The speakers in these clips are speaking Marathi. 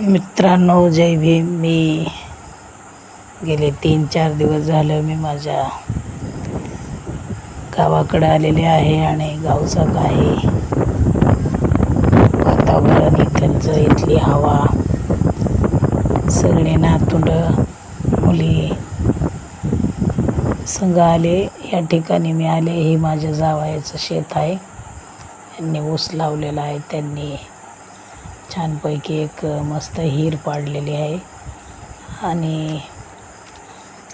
मित्रांनो जय भीम. मी गेले तीन चार दिवस झालं मी माझ्या गावाकडे आलेले आहे आणि गावचं काही वातावरण इथलचं इथली हवा सगळे नातुंड मुली संघ आले. या ठिकाणी मी आले. हे माझ्या जावयाचं शेत आहे. त्यांनी ऊस लावलेला आहे. त्यांनी छानपैकी एक मस्त हिर पाडलेली आहे. आणि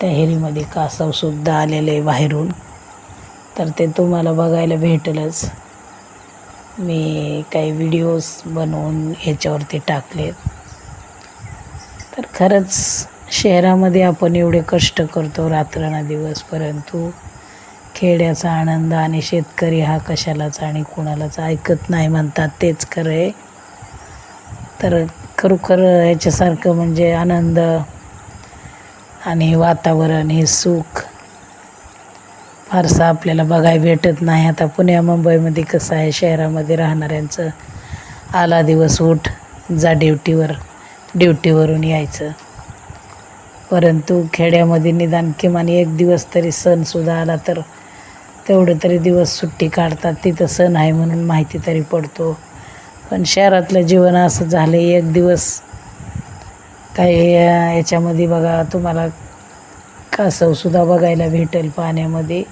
त्या हिरीमध्ये कासवसुद्धा आलेलं आहे बाहेरून. तर ते तुम्हाला बघायला भेटेलच. मी काही व्हिडिओज बनवून ह्याच्यावरती टाकले तर खरंच शहरामध्ये आपण एवढे कष्ट करतो रात्रना दिवस परंतु खेड्याचा आनंद आणि शेतकरी हा कशालाच आणि कुणालाच ऐकत नाही म्हणतात तेच खरं आहे. तर खरोखर याच्यासारखं म्हणजे आनंद आणि वातावरण हे सुख फारसं आपल्याला बघायला भेटत नाही. आता पुण्या मुंबईमध्ये कसं आहे शहरामध्ये राहणाऱ्यांचं आला दिवस उठ जा ड्युटीवर ड्युटीवरून यायचं. परंतु खेड्यामध्ये निदान किमान एक दिवस तरी सणसुद्धा आला तर तेवढं तरी दिवस सुट्टी काढतात. तिथं सण आहे म्हणून माहिती तरी पडतो. पण शहरातलं जीवन असं झालं एक दिवस काही याच्यामध्ये बघा तुम्हाला कासवसुद्धा बघायला भेटेल पाण्यामध्ये.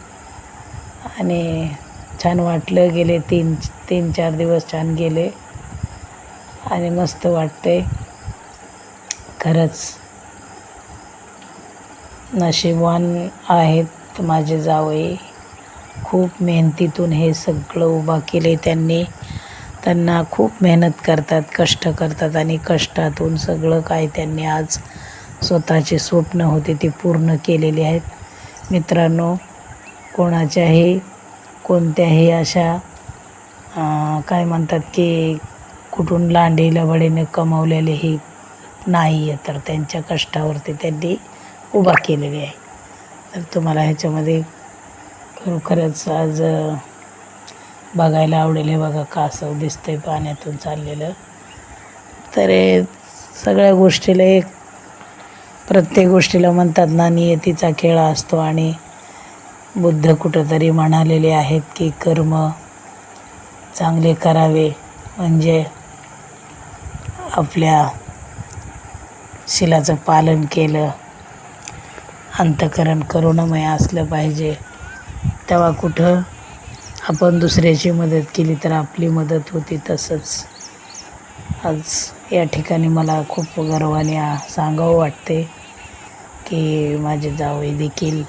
आणि छान वाटलं गेले तीन तीन चार दिवस छान गेले. आणि मस्त वाटते खरंच नशीबवान आहेत माझे जावई. खूप मेहनतीतून हे सगळं उभा केले त्यांनी. त्यांना खूप मेहनत करतात कष्ट करतात आणि कष्टातून सगळं काय त्यांनी आज स्वतःचे स्वप्न होते ते पूर्ण केलेले आहेत. मित्रांनो कोणाच्याही कोणत्याही अशा काय म्हणतात की कुठून लांडी कमवलेले कमावलेले ही नाही आहे तर त्यांच्या कष्टावरती त्यांनी उभा केलेली आहे. तर तुम्हाला ह्याच्यामध्ये खरोखरच आज बघायला आवडेल हे बघा कासव दिसतंय पाण्यातून चाललेलं. तर हे सगळ्या गोष्टीला एक प्रत्येक गोष्टीला म्हणतात ना नियतीचा खेळ असतो आणि बुद्ध कुठंतरी म्हणालेले आहेत की कर्म चांगले करावे म्हणजे आपल्या शिलाचं पालन केलं अंतकरण करुणमय असलं पाहिजे. तेव्हा कुठं आपण दुसऱ्याची मदत केली तर आपली मदत होती तसंच. आज या ठिकाणी मला खूप गर्वाने सांगावं वाटते की माझे जावई देखील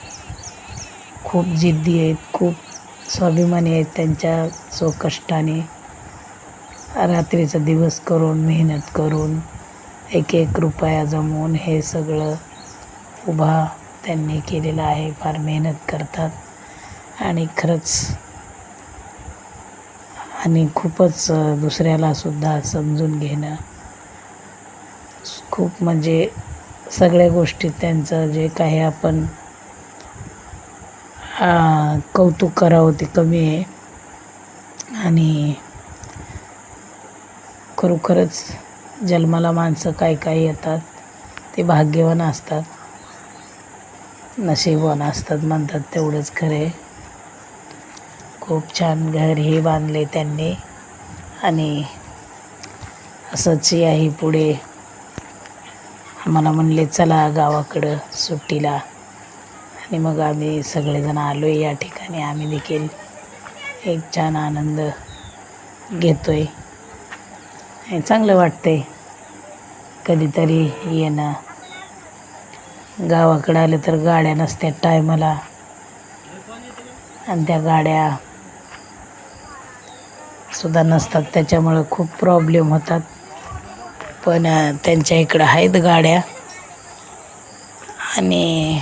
खूप जिद्दी आहेत खूप स्वाभिमानी आहेत त्यांच्या स्वकष्टाने रात्रीचा दिवस करून मेहनत करून एक एक रुपया जमवून हे सगळं उभा त्यांनी केलेलं आहे. फार मेहनत करतात. आणि खरंच आणि खूपच दुसऱ्यालासुद्धा दुसऱ्याला सुद्धा समजून घेणं. खूप म्हणजे सगळ्या गोष्टीत त्यांचं जे काही आपण कौतुक करावं ते कमी आहे. आणि खरोखरच जन्माला माणसं काय काय येतात ते भाग्यवान असतात. नशीबवान असतात म्हणतात तेवढंच खरे खूप छान घर हे बांधले त्यांनी. आणि असंच याही पुढे. आम्हाला म्हणले चला गावाकडं सुट्टीला. आणि मग आम्ही सगळेजण आलो आहे या ठिकाणी. आम्ही देखील एक छान आनंद घेतो आहे आणि चांगलं वाटतंय कधीतरी येणं. गावाकडं आलं तर गाड्या नसत्या टायमाला. आणि त्या गाड्या सुद्धा नसतात. त्याच्यामुळं खूप प्रॉब्लेम होतात. पण त्यांच्या इकडं आहेत गाड्या. आणि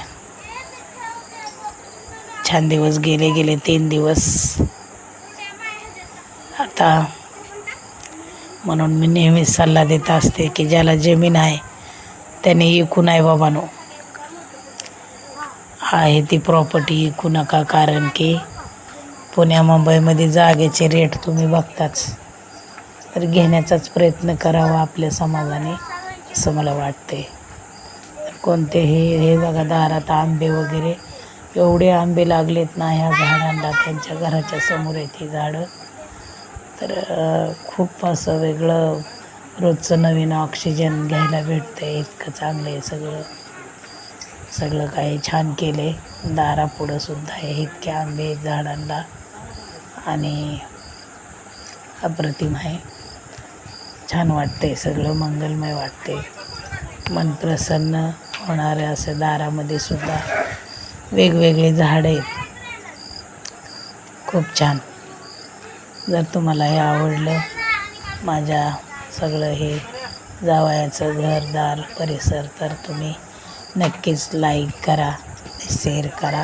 छान दिवस गेले गेले तीन दिवस. आता म्हणून मी नेहमीच सल्ला देत असते की ज्याला जमीन आहे त्याने ऐकू नाही बाबानो. आहे ती प्रॉपर्टी ऐकू नका. कारण की पुण्या मुंबईमध्ये जागेचे रेट तुम्ही बघताच. तर घेण्याचाच प्रयत्न करावा आपल्या समाजाने असं मला वाटते कोणतेही हे बघा दारात आंबे वगैरे एवढे आंबे लागलेत ना ह्या झाडांना त्यांच्या घराच्या समोर आहेत ही झाडं. तर खूप असं वेगळं रोजचं नवीन ऑक्सिजन घ्यायला भेटतं आहे इतकं चांगलं आहे सगळं. सगळं काही छान केलं दारापुढं सुद्धा आहे इतके आंबे आहेत झाडांना आणि अप्रतिम आहे. छान वाटते सगळं मंगलमय वाटते मन प्रसन्न होणाऱ्या असं दारामध्ये सुद्धा वेगवेगळे झाडं आहेत. खूप छान. जर तुम्हाला हे आवडलं माझ्या सगळं हे जावयाचं घरदार परिसर तर तुम्ही नक्कीच लाईक करा शेअर करा.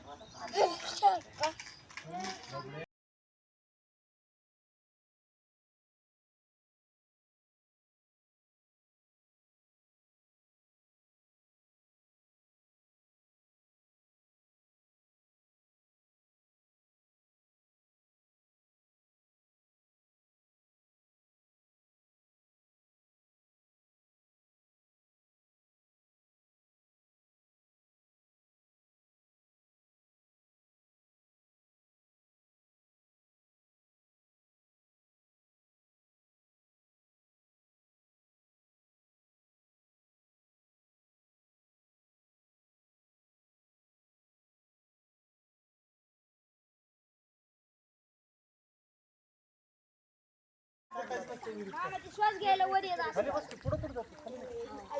श्वास घ्यायला वर येत असं.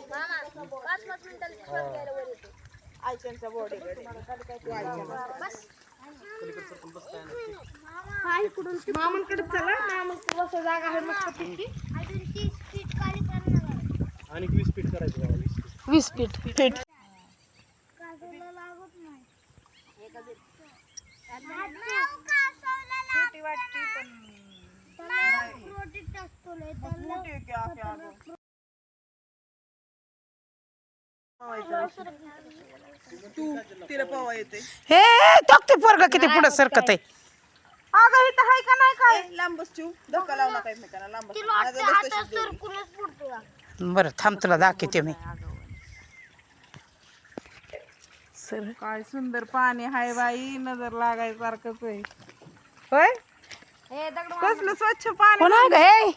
मामा, पाच पाच मिनिटाला श्वास घ्यायला वर येतो. बस. हा, इकडून ते- मामांकडे चला मामांकडे बसा जागा आहे मस्त पैकी. अजून तीस फीट खाली करणार आहे. आणि वीस फीट करायचं गावाला, वीस फीट. फीट काजूला लागत नाही. लागतं. हे टाकते पोरगा किती पुढे सरकत आहे अगं इथं आहे का नाही काय. बरं थांब तुला दाखवते मी। सर काय सुंदर पाणी हाय बाई नज़र लागायसारखंच आहे। होय? हे दगड कसलं स्वच्छ पाणी कोण आहे ग हे.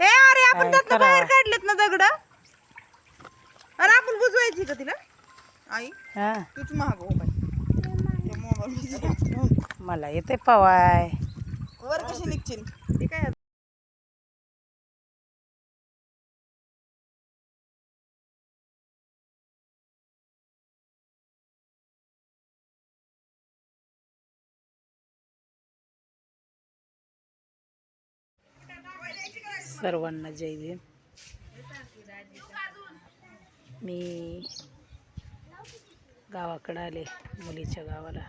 हे अरे आपण काय त्यातनं करावं? बाहेर काढलेत ना दगड. अरे आपण बुजवायची का तिला? आई हा, तूच महाग हो बाई त्या मोबाईल मला येते पवाय. वर कशी निघशील? ते काय सर्वांना जय भीम. मी गावाकडं आले मुलीच्या गावाला.